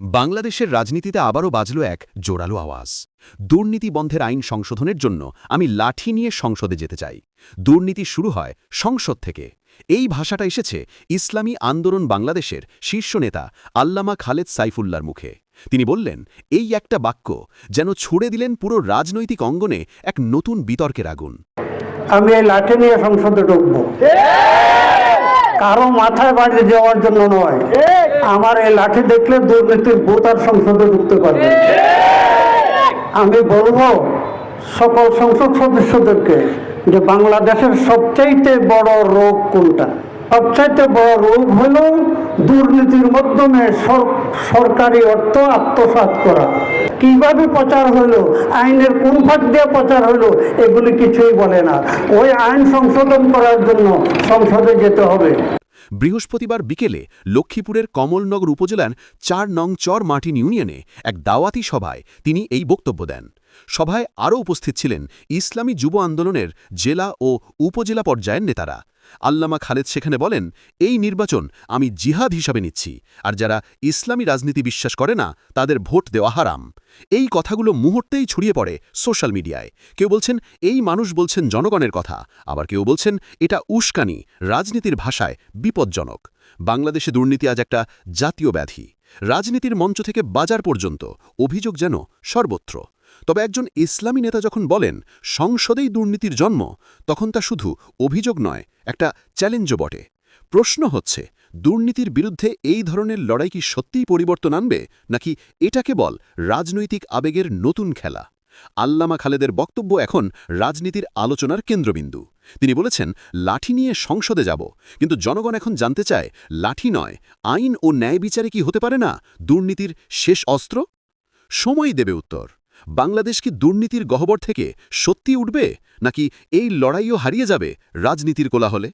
বাংলাদেশের রাজনীতিতে আবারও বাজল এক জোরালো আওয়াজ। দুর্নীতি বন্ধের আইন সংশোধনের জন্য আমি লাঠি নিয়ে সংসদে যেতে চাই। দুর্নীতি শুরু হয় সংসদ থেকে। এই ভাষাটা এসেছে ইসলামী আন্দোলন বাংলাদেশের শীর্ষ নেতা আল্লামা খালেদ সাইফুল্লার মুখে। তিনি বললেন, এই একটা বাক্য যেন ছুড়ে দিলেন পুরো রাজনৈতিক অঙ্গনে এক নতুন বিতর্কের আগুন। আমি লাঠি নিয়ে সংসদে ঢুকবো। কারও মাথায় বাড়ি যাওয়ার জন্য নয়। আমার এই লাঠি দেখলে দুর্নীতির ভোটার সংসদে ঢুকতে পারবে আমি বলব সকল সংসদ সদস্যদেরকে যে বাংলাদেশের সবচাইতে বড় রোগ কোনটা? সবচাইতে বড় রোগ হলো দুর্নীতির মাধ্যমে সর- সরকারি অর্থ আত্মসাৎ করা। কীভাবে প্রচার হলো? আইনের কোন ফাঁক দিয়ে প্রচার হলো? এগুলি কিছুই বলে না। ওই আইন সংশোধন করার জন্য সংসদে যেতে হবে। বৃহস্পতিবার বিকেলে লক্ষ্মীপুরের কমলনগর উপজেলার চার নং চর মার্টিন ইউনিয়নে এক দাওয়াতি সভায় তিনি এই বক্তব্য দেন। সভায় আরও উপস্থিত ছিলেন ইসলামী যুব আন্দোলনের জেলা ও উপজেলা পর্যায়ের নেতারা। আল্লামা খালেদ সেখানে বলেন, এই নির্বাচন আমি জিহাদ হিসাবে নিচ্ছি, আর যারা ইসলামী রাজনীতি বিশ্বাস করে না, তাদের ভোট দেওয়া হারাম। এই কথাগুলো মুহূর্তেই ছড়িয়ে পড়ে সোশ্যাল মিডিয়ায়। কেউ বলছেন, এই মানুষ বলছেন জনগণের কথা। আবার কেউ বলছেন, এটা উস্কানি, রাজনীতির ভাষায় বিপজ্জনক। বাংলাদেশে দুর্নীতি আজ একটা জাতীয় ব্যাধি। রাজনীতির মঞ্চ থেকে বাজার পর্যন্ত অভিযোগ যেন সর্বত্র। তবে একজন ইসলামী নেতা যখন বলেন, সংসদেই দুর্নীতির জন্ম, তখন তা শুধু অভিযোগ নয়, একটা চ্যালেঞ্জও বটে। প্রশ্ন হচ্ছে, দুর্নীতির বিরুদ্ধে এই ধরনের লড়াই কি সত্যিই পরিবর্তন আনবে, নাকি এটা কেবল রাজনৈতিক আবেগের নতুন খেলা? আল্লামা খালেদের বক্তব্য এখন রাজনীতির আলোচনার কেন্দ্রবিন্দু। তিনি বলেছেন, লাঠি নিয়ে সংসদে যাব, কিন্তু জনগণ এখন জানতে চায়, লাঠি নয়, আইন ও ন্যায় বিচারে কি হতে পারে না, দুর্নীতির শেষ অস্ত্র? সময় দেবে উত্তর। বাংলাদেশ কি দুর্নীতির গহ্বর থেকে সত্যি উঠবে নাকি এই লড়াইও হারিয়ে যাবে রাজনীতির কোলাহলে?